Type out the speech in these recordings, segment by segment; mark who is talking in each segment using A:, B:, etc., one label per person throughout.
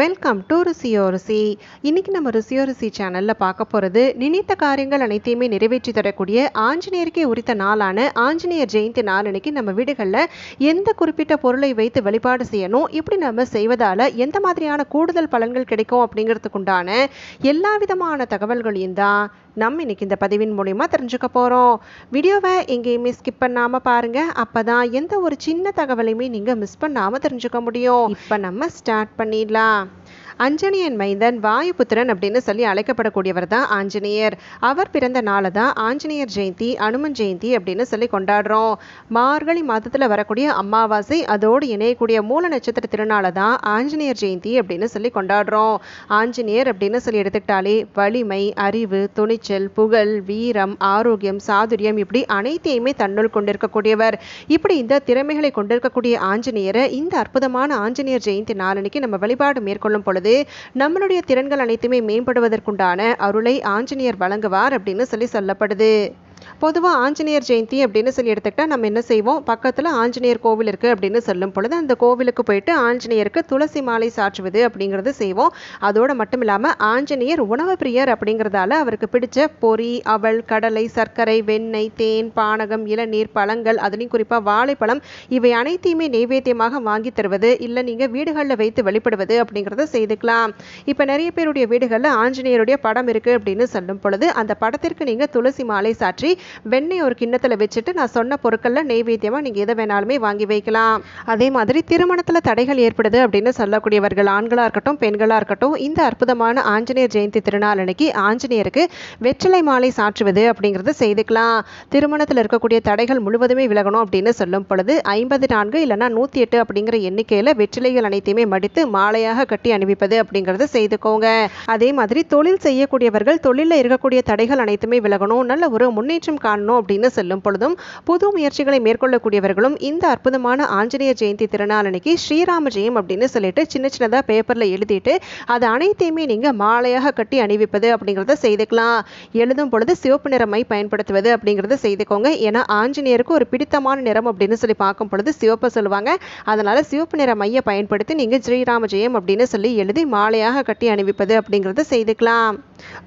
A: Welcome to ருசியோ ருசி. இன்னைக்கு நம்ம ருசியோ ருசி சேனலில் பார்க்க போகிறது நினைத்த காரியங்கள் அனைத்தையுமே நிறைவேற்றி தரக்கூடிய ஆஞ்சநேயருக்கே உரித்த நாளான ஆஞ்சநேயர் ஜெயந்தி நாள் அன்னைக்கு நம்ம வீடுகளில் எந்த குறிப்பிட்ட பொருளை வைத்து வழிபாடு செய்யணும் இப்படி நம்ம செய்வதால் எந்த மாதிரியான கூடுதல் பலன்கள் கிடைக்கும் அப்படிங்கிறதுக்குண்டான எல்லா விதமான தகவல்களையும் தான் நம்ம இன்னைக்கு இந்த பதிவின் மூலிமா தெரிஞ்சுக்க போகிறோம் வீடியோவை எங்கேயுமே ஸ்கிப் பண்ணாமல் பாருங்கள் அப்போ தான் எந்த ஒரு சின்ன தகவலையுமே நீங்கள் மிஸ் பண்ணாமல் தெரிஞ்சுக்க முடியும். இப்போ நம்ம ஸ்டார்ட் பண்ணிடலாம். அஞ்சனியன் மைந்தன் வாயுபுத்திரன் அப்படின்னு சொல்லி அழைக்கப்படக்கூடியவர் தான் ஆஞ்சநேயர். அவர் பிறந்த நாளை தான் ஆஞ்சநேயர் ஜெயந்தி அனுமன் ஜெயந்தி அப்படின்னு சொல்லி கொண்டாடுறோம். மார்கழி மாதத்தில் வரக்கூடிய அமாவாசை அதோடு இணையக்கூடிய மூல நட்சத்திர திருநாளை தான் ஆஞ்சநேயர் ஜெயந்தி அப்படின்னு சொல்லி கொண்டாடுறோம். ஆஞ்சநேயர் அப்படின்னு சொல்லி எடுத்துக்கிட்டாலே வலிமை அறிவு துணிச்சல் புகழ் வீரம் ஆரோக்கியம் சாதுரியம் இப்படி அனைத்தையுமே தன்னுள் கொண்டிருக்கக்கூடியவர். இப்படி இந்த திறமைகளை கொண்டிருக்கக்கூடிய ஆஞ்சநேயரை இந்த அற்புதமான ஆஞ்சநேயர் ஜெயந்தி நாளனைக்கு நம்ம வழிபாடு மேற்கொள்ளும் பொழுது நம்மளுடைய திறன்கள் அனைத்துமே மேம்படுவதற்குண்டான அருளை ஆஞ்சநேயர் வழங்குவார் அப்படின்னு சொல்லி சொல்லப்படுது. பொதுவாக ஆஞ்சநேயர் ஜெயந்தி அப்படின்னு சொல்லி எடுத்துக்கிட்டா நம்ம என்ன செய்வோம்? பக்கத்தில் ஆஞ்சநேயர் கோவில் இருக்குது அப்படின்னு சொல்லும் பொழுது அந்த கோவிலுக்கு போயிட்டு ஆஞ்சநேயருக்கு துளசி மாலை சாற்றுவது அப்படிங்கிறது செய்வோம். அதோடு மட்டும் இல்லாமல் ஆஞ்சநேயர் உணவு பிரியர் அப்படிங்கிறதால அவருக்கு பிடிச்ச பொறி அவள் கடலை சர்க்கரை வெண்ணெய் தேன் பானகம் இளநீர் பழங்கள் அதுலேயும் குறிப்பாக வாழைப்பழம் இவை அனைத்தையுமே நைவேத்தியமாக வாங்கி தருவது இல்லை நீங்கள் வீடுகளில் வைத்து வழிபடுவது அப்படிங்கிறத செய்துக்கலாம். இப்போ நிறைய பேருடைய வீடுகளில் ஆஞ்சநேயருடைய படம் இருக்குது அப்படின்னு சொல்லும் பொழுது அந்த படத்திற்கு நீங்கள் துளசி மாலை சாற்றி வெண்ணெய் ஒரு கிண்ணத்தில் வச்சுட்டு நான் சொன்ன பொருட்களில் நெய்வேத்தியமாக நீங்கள் எதை வேணாலுமே வாங்கி வைக்கலாம். அதே மாதிரி திருமணத்தில் தடைகள் ஏற்படுது அப்படின்னு சொல்லக்கூடியவர்கள் ஆண்களாக இருக்கட்டும் பெண்களாக இருக்கட்டும் இந்த அற்புதமான ஆஞ்சநேயர் ஜெயந்தி திருநாள் அன்னைக்கு ஆஞ்சநேயருக்கு வெற்றிலை மாலை சாற்றுவது அப்படிங்கிறத செய்துக்கலாம். திருமணத்தில் இருக்கக்கூடிய தடைகள் முழுவதுமே விலகணும் அப்படின்னு சொல்லும் பொழுது ஐம்பது நான்கு இல்லைனா நூற்றி எட்டு அப்படிங்கிற எண்ணிக்கையில் வெற்றிலைகள் அனைத்தையுமே மடித்து மாலையாக கட்டி அணிவிப்பது அப்படிங்கிறத செய்துக்கோங்க. அதே மாதிரி தொழில் செய்யக்கூடியவர்கள் தொழிலில் இருக்கக்கூடிய தடைகள் அனைத்துமே விலகணும் நல்ல ஒரு முன்னேற்றம் காணணும் அப்படின்னு சொல்லும் பொழுதும் புது முயற்சிகளை மேற்கொள்ளக்கூடியவர்களும் இந்த அற்புதமான ஆஞ்சநேயர் ஜெயந்தி திருநாள் அன்னைக்கு ஸ்ரீராம ஜெயம் அப்படின்னு சொல்லிட்டு சின்ன சின்னதாக பேப்பரில் எழுதிட்டு அது அனைத்தையுமே நீங்கள் மாலையாக கட்டி அணிவிப்பது அப்படிங்கிறத செய்துக்கலாம். எழுதும் பொழுது சிவப்பு நிறமை பயன்படுத்துவது அப்படிங்கிறத செய்துக்கோங்க. ஏன்னா ஆஞ்சநேயருக்கு ஒரு பிடித்தமான நிறம் அப்படின்னு சொல்லி பார்க்கும் பொழுது சிவப்பு சொல்லுவாங்க. அதனால் சிவப்பு நிற மைய பயன்படுத்தி நீங்கள் ஸ்ரீராம ஜெயம் அப்படின்னு சொல்லி எழுதி மாலையாக கட்டி அணிவிப்பது அப்படிங்கிறத செய்துக்கலாம்.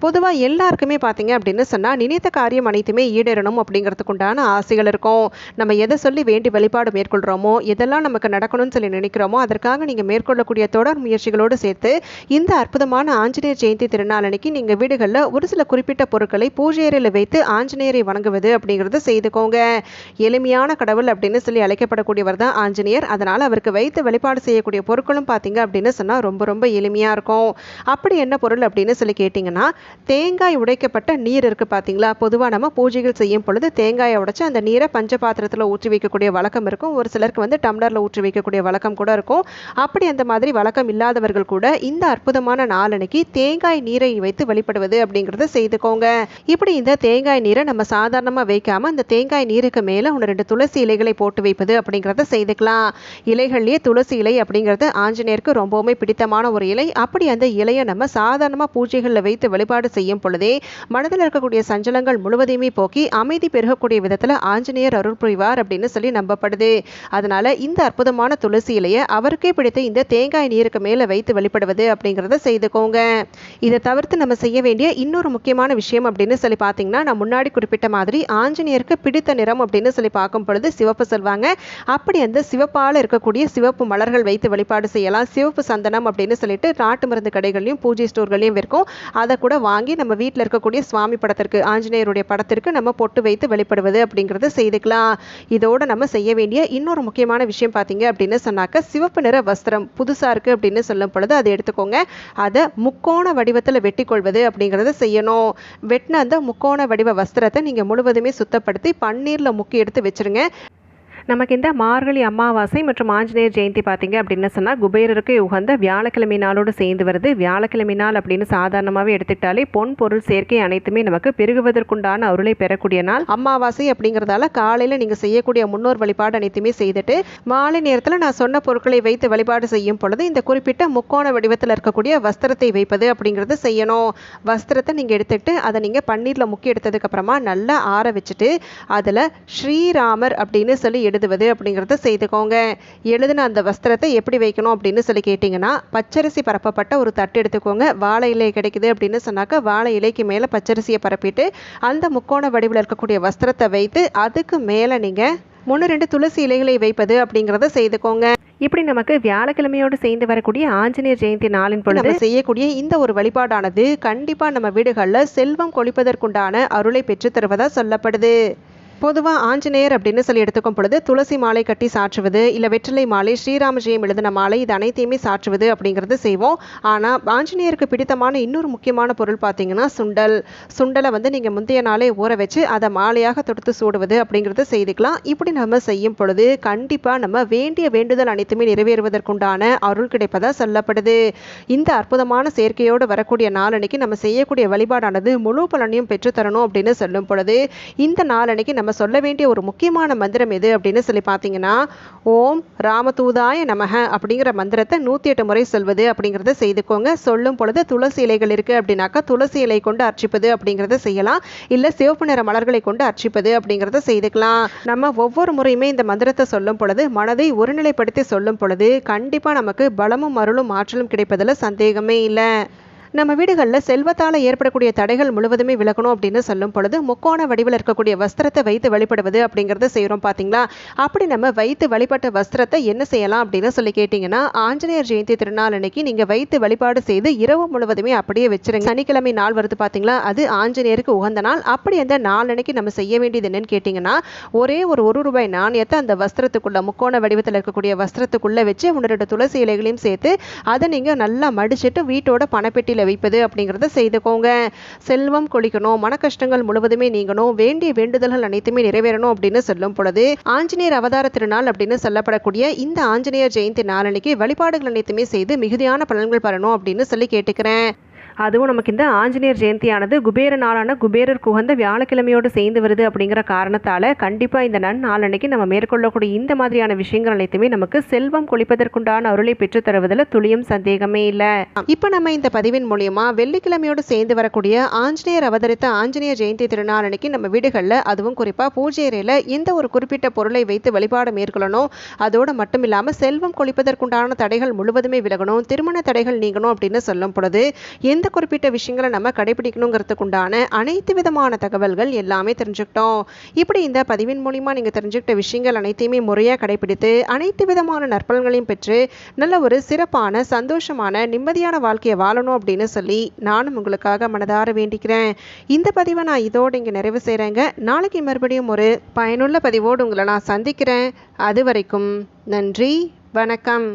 A: பொதுவாக எல்லாருக்குமே பார்த்தீங்க அப்படின்னு சொன்னால் நினைத்த காரியம் அனைத்துமே ஈடேறணும் அப்படிங்கிறதுக்கு உண்டான ஆசைகள் இருக்கும். நம்ம எதை சொல்லி வேண்டி வழிபாடு மேற்கொள்கிறோமோ எதெல்லாம் நமக்கு நடக்கணும்னு சொல்லி நினைக்கிறோமோ அதற்காக நீங்கள் மேற்கொள்ளக்கூடிய தொடர் முயற்சிகளோடு சேர்த்து இந்த அற்புதமான ஆஞ்சநேயர் ஜெயந்தி திருநாள் அன்னைக்கு நீங்கள் வீடுகளில் ஒரு சில குறிப்பிட்ட பொருட்களை பூஜையறையில் வைத்து ஆஞ்சநேயரை வணங்குவது அப்படிங்கிறத செய்துக்கோங்க. எளிமையான கடவுள் அப்படின்னு சொல்லி அழைக்கப்படக்கூடியவர் தான் ஆஞ்சநேயர். அதனால் அவருக்கு வைத்து வழிபாடு செய்யக்கூடிய பொருட்களும் பார்த்தீங்க அப்படின்னு சொன்னால் ரொம்ப ரொம்ப எளிமையாக இருக்கும். அப்படி என்ன பொருள் அப்படின்னு சொல்லி கேட்டிங்கன்னா தேங்காய் உடைக்கப்பட்ட நீர் இருக்குது பார்த்தீங்களா பொதுவாக நம்ம பூஜைகள் செய்யும் பொழுது தேங்காயை உடைச்சி அந்த நீரை பஞ்ச பாத்திரத்தில் ஊற்றி வைக்கக்கூடிய வழக்கம் இருக்கும். ஒரு சிலருக்கு வந்து டம்ளரில் ஊற்றி வைக்கக்கூடிய வழக்கம் கூட இருக்கும். அப்படி அந்த மாதிரி வழக்கம் இல்லாதவர்கள் கூட இந்த அற்புதமான நாளன்னைக்கு தேங்காய் நீரை வைத்து வழிபடுவது அப்படிங்கிறத செய்துக்கோங்க. இப்படி இந்த தேங்காய் நீரை நம்ம சாதாரணமாக வைக்காம அந்த தேங்காய் நீருக்கு மேலே ஒன்று ரெண்டு துளசி இலைகளை போட்டு வைப்பது அப்படிங்கிறத செய்துக்கலாம். இலைகள்லேயே துளசி இலை அப்படிங்கிறது ஆஞ்சநேயருக்கு ரொம்பவுமே பிடித்தமான ஒரு இலை. அப்படி அந்த இலையை நம்ம சாதாரணமாக பூஜைகளில் வைத்து வழிபாடு செய்யும் பொழுதே மனதில் இருக்கக்கூடிய சஞ்சலங்கள் முழுவதையுமே போக்கி அமைதி பெருகக்கூடிய விதத்தில் ஆஞ்சநேயர் அருள் புரிவார் அப்படின்னு சொல்லி நம்பப்படுது. அதனால இந்த அற்புதமான துளசி இலையை அவருக்கே பிடித்த இந்த தேங்காய் நீருக்கு மேலே வைத்து வழிபடுவது அப்படிங்கிறத செய்துக்கோங்க. இதை தவிர்த்து நம்ம செய்ய வேண்டிய இன்னொரு முக்கியமான விஷயம் அப்படின்னு சொல்லி பார்த்தீங்கன்னா நான் முன்னாடி குறிப்பிட்ட மாதிரி ஆஞ்சநேயருக்கு பிடித்த நிறம் அப்படின்னு சொல்லி பார்க்கும் பொழுது சிவப்பு சொல்வாங்க. அப்படி அந்த சிவப்பால் இருக்கக்கூடிய சிவப்பு மலர்கள் வைத்து வழிபாடு செய்யலாம். சிவப்பு சந்தனம் அப்படின்னு சொல்லிட்டு நாட்டு மருந்து கடைகள்லையும் பூஜை ஸ்டோர்களையும் விற்கும். அதை கூட வாங்கி நம்ம வீட்டில் இருக்கக்கூடிய சுவாமி படத்திற்கு ஆஞ்சநேயருடைய படத்திற்கு நம்ம பொட்டு வைத்து வெளிப்படுவது அப்படிங்கிறத செய்துக்கலாம். இதோட நம்ம செய்ய வேண்டிய இன்னொரு முக்கியமான விஷயம் பார்த்தீங்க அப்படின்னு சொன்னாக்க சிவப்பு நிற வஸ்திரம் புதுசாக இருக்குது அப்படின்னு சொல்லும் பொழுது அதை எடுத்துக்கோங்க. அதை முக்கோண வடிவத்தில் வெட்டி கொள்வது அப்படிங்கிறத செய்யணும். வெட்டின அந்த முக்கோண வடிவ வஸ்திரத்தை நீங்கள் முழுவதுமே சுத்தப்படுத்தி பன்னீரில் முக்கி எடுத்து வச்சுருங்க. நமக்கு இந்த மார்கழி அமாவாசை மற்றும் ஆஞ்சநேயர் ஜெயந்தி பார்த்தீங்க அப்படின்னு சொன்னால் குபேரருக்கு உகந்த வியாழக்கிழமை நாளோடு சேர்ந்து வருது. வியாழக்கிழமை நாள் அப்படின்னு சாதாரணமாகவே எடுத்துக்கிட்டாலே பொன் பொருள் சேர்க்கை அனைத்துமே நமக்கு பெருகுவதற்குண்டான அருளை பெறக்கூடிய நாள். அமாவாசை அப்படிங்கிறதால காலையில் நீங்கள் செய்யக்கூடிய முன்னோர் வழிபாடு அனைத்துமே செய்துட்டு மாலை நேரத்தில் நான் சொன்ன பொருட்களை வைத்து வழிபாடு செய்யும் பொழுது இந்த குறிப்பிட்ட முக்கோண வடிவத்தில் இருக்கக்கூடிய வஸ்திரத்தை வைப்பது அப்படிங்கிறது செய்யணும். வஸ்திரத்தை நீங்கள் எடுத்துக்கிட்டு அதை நீங்கள் பன்னீரில் முக்கி எடுத்ததுக்கப்புறமா நல்லா ஆற வச்சுட்டு அதில் ஸ்ரீராமர் அப்படின்னு சொல்லி எழுதுவது அப்படிங்கிறத செய்துக்கோங்க. எழுதின அந்த வஸ்திரத்தை எப்படி வைக்கணும் அப்படின்னு சொல்லி கேட்டிங்கன்னா பச்சரிசி பரப்பப்பட்ட ஒரு தட்டு எடுத்துக்கோங்க. வாழை இலை கிடைக்குது அப்படின்னு சொன்னாக்க வாழை இலைக்கு மேலே பச்சரிசியை பரப்பிட்டு அந்த முக்கோண வடிவில் இருக்கக்கூடிய வஸ்திரத்தை வைத்து அதுக்கு மேலே நீங்கள் முன்னு ரெண்டு துளசி இலைகளை வைப்பது அப்படிங்கிறத செய்துக்கோங்க. இப்படி நமக்கு வியாழக்கிழமையோடு சேர்ந்து வரக்கூடிய ஆஞ்சநேயர் ஜெயந்தி நாளின் பொழுது செய்யக்கூடிய இந்த ஒரு வழிபாடானது கண்டிப்பா நம்ம வீடுகளில் செல்வம் கொளிப்பதற்குண்டான அருளை பெற்று தருவதா சொல்லப்படுது. பொதுவாக ஆஞ்சநேயர் அப்படின்னு சொல்லி எடுத்துக்கும் பொழுது துளசி மாலை கட்டி சாற்றுவது இல்லை வெற்றிலை மாலை ஸ்ரீராம ஜெயம் எழுதின மாலை இது அனைத்தையுமே சாற்றுவது அப்படிங்கிறது செய்வோம். ஆனால் ஆஞ்சநேயருக்கு பிடித்தமான இன்னொரு முக்கியமான பொருள் பார்த்தீங்கன்னா சுண்டல். சுண்டலை வந்து நீங்கள் முந்தைய நாளே ஊற வச்சு அதை மாலையாக தொடுத்து சூடுவது அப்படிங்கிறத செய்துக்கலாம். இப்படி நம்ம செய்யும் பொழுது கண்டிப்பாக நம்ம வேண்டிய வேண்டுதல் அனைத்துமே நிறைவேறுவதற்குண்டான அருள் கிடைப்பதா சொல்லப்படுது. இந்த அற்புதமான சேர்க்கையோடு வரக்கூடிய நாளன்னைக்கு நம்ம செய்யக்கூடிய வழிபாடானது முழு பலனையும் பெற்றுத்தரணும் அப்படின்னு சொல்லும் பொழுது இந்த நாளன்னைக்கு நம்ம நம்ம சொல்ல வேண்டிய ஒரு முக்கியமான மந்திரம் எது அப்படின்னு சொல்லி பார்த்தீங்கன்னா ஓம் ராமதூதாய நமக அப்படிங்கிற மந்திரத்தை நூற்றி எட்டு முறை சொல்வது அப்படிங்கிறத செய்துக்கோங்க. சொல்லும் பொழுது துளசி இலைகள் இருக்குது அப்படின்னாக்கா துளசி இலை கொண்டு அர்ச்சிப்பது அப்படிங்கிறத செய்யலாம். இல்லை சிவப்பு நிற மலர்களை கொண்டு அர்ச்சிப்பது அப்படிங்கிறத செய்துக்கலாம். நம்ம ஒவ்வொரு முறையுமே இந்த மந்திரத்தை சொல்லும் பொழுது மனதை ஒருநிலைப்படுத்தி சொல்லும் பொழுது கண்டிப்பாக நமக்கு பலமும் அருளும் ஆற்றலும் கிடைப்பதில் சந்தேகமே இல்லை. நம்ம வீடுகளில் செல்வத்தால் ஏற்படக்கூடிய தடைகள் முழுவதுமே விலகணும் அப்படின்னு சொல்லும் பொழுது முக்கோண வடிவில் இருக்கக்கூடிய வஸ்திரத்தை வைத்து வழிபடுவது அப்படிங்கிறத செய்கிறோம் பார்த்தீங்களா அப்படி நம்ம வைத்து வழிபட்ட வஸ்திரத்தை என்ன செய்யலாம் அப்படின்னு சொல்லி கேட்டிங்கன்னா ஆஞ்சநேயர் ஜெயந்தி திருநாள் அன்னைக்கு நீங்கள் வைத்து வழிபாடு செய்து இரவு முழுவதுமே அப்படியே வச்சிருங்க. சனிக்கிழமை நாள் வருது பார்த்தீங்களா அது ஆஞ்சநேயருக்கு உகந்த நாள். அப்படி அந்த நாள் அன்னைக்கு நம்ம செய்ய வேண்டியது என்னன்னு கேட்டிங்கன்னா ஒரே ஒரு ஒரு ரூபாய் நாணயத்தை அந்த வஸ்திரத்துக்குள்ள முக்கோண வடிவத்தில் இருக்கக்கூடிய வஸ்திரத்துக்குள்ளே வச்சு உன்னோட துளசி இலைகளையும் சேர்த்து அதை நீங்கள் நல்லா மடிச்சிட்டு வீட்டோட பணப்பெட்டியில் வைப்பது அப்படிங்கிறத செய்துக்கோங்க. செல்வம் கொளிக்கணும் மன கஷ்டங்கள் முழுவதுமே நீங்கணும் வேண்டிய வேண்டுதல்கள் அனைத்துமே நிறைவேறணும் அப்படின்னு சொல்லும் பொழுது ஆஞ்சநேயர் அவதார திருநாள் அப்படின்னு சொல்லப்படக்கூடிய இந்த ஆஞ்சநேயர் ஜெயந்தி நாளன்னைக்கு வழிபாடுகள் அனைத்துமே செய்து மிகுதியான பலன்கள் பெறணும் அப்படின்னு சொல்லி கேட்டுக்கிறேன். அதுவும் நமக்கு இந்த ஆஞ்சநேயர் ஜெயந்தியானது குபேர நாளான குபேரர் குகந்த வியாழக்கிழமையோடு சேர்ந்து வருது அப்படிங்கிற காரணத்தால் கண்டிப்பாக இந்த நன் நாளன்னைக்கு நம்ம மேற்கொள்ளக்கூடிய இந்த மாதிரியான விஷயங்கள் அனைத்துமே நமக்கு செல்வம் கொளிப்பதற்குண்டான அருளை பெற்றுத்தருவதில் துளியும் சந்தேகமே இல்லை. இப்போ நம்ம இந்த பதிவின் மூலியமாக வெள்ளிக்கிழமையோடு சேர்ந்து வரக்கூடிய ஆஞ்சநேயர் அவதரித்த ஆஞ்சநேயர் ஜெயந்தி திருநாள் அன்னைக்கு நம்ம வீடுகளில் அதுவும் குறிப்பாக பூஜை அறையில் எந்த ஒரு குறிப்பிட்ட பொருளை வைத்து வழிபாடு மேற்கொள்ளணும் அதோடு மட்டும் இல்லாமல் செல்வம் கொளிப்பதற்குண்டான தடைகள் முழுவதுமே விலகணும் திருமண தடைகள் நீங்கணும் அப்படின்னு சொல்லும் பொழுது எந்த எந்த குறிப்பிட்ட விஷயங்களை நம்ம கடைபிடிக்கணுங்கிறதுக்குண்டான அனைத்து விதமான தகவல்கள் எல்லாமே தெரிஞ்சுக்கிட்டோம். இப்படி இந்த பதிவின் மூலிமா நீங்கள் தெரிஞ்சுக்கிட்ட விஷயங்கள் அனைத்தையுமே முறையாக கடைபிடித்து அனைத்து விதமான நற்பலன்களையும் பெற்று நல்ல ஒரு சிறப்பான சந்தோஷமான நிம்மதியான வாழ்க்கையை வாழணும் அப்படின்னு சொல்லி நானும் உங்களுக்காக மனதார வேண்டிக்கிறேன். இந்த பதிவை நான் இதோடு இங்கே நிறைவு செய்கிறேங்க நாளைக்கு மறுபடியும் ஒரு பயனுள்ள பதிவோடு உங்களை நான் சந்திக்கிறேன். அது வரைக்கும் நன்றி வணக்கம்.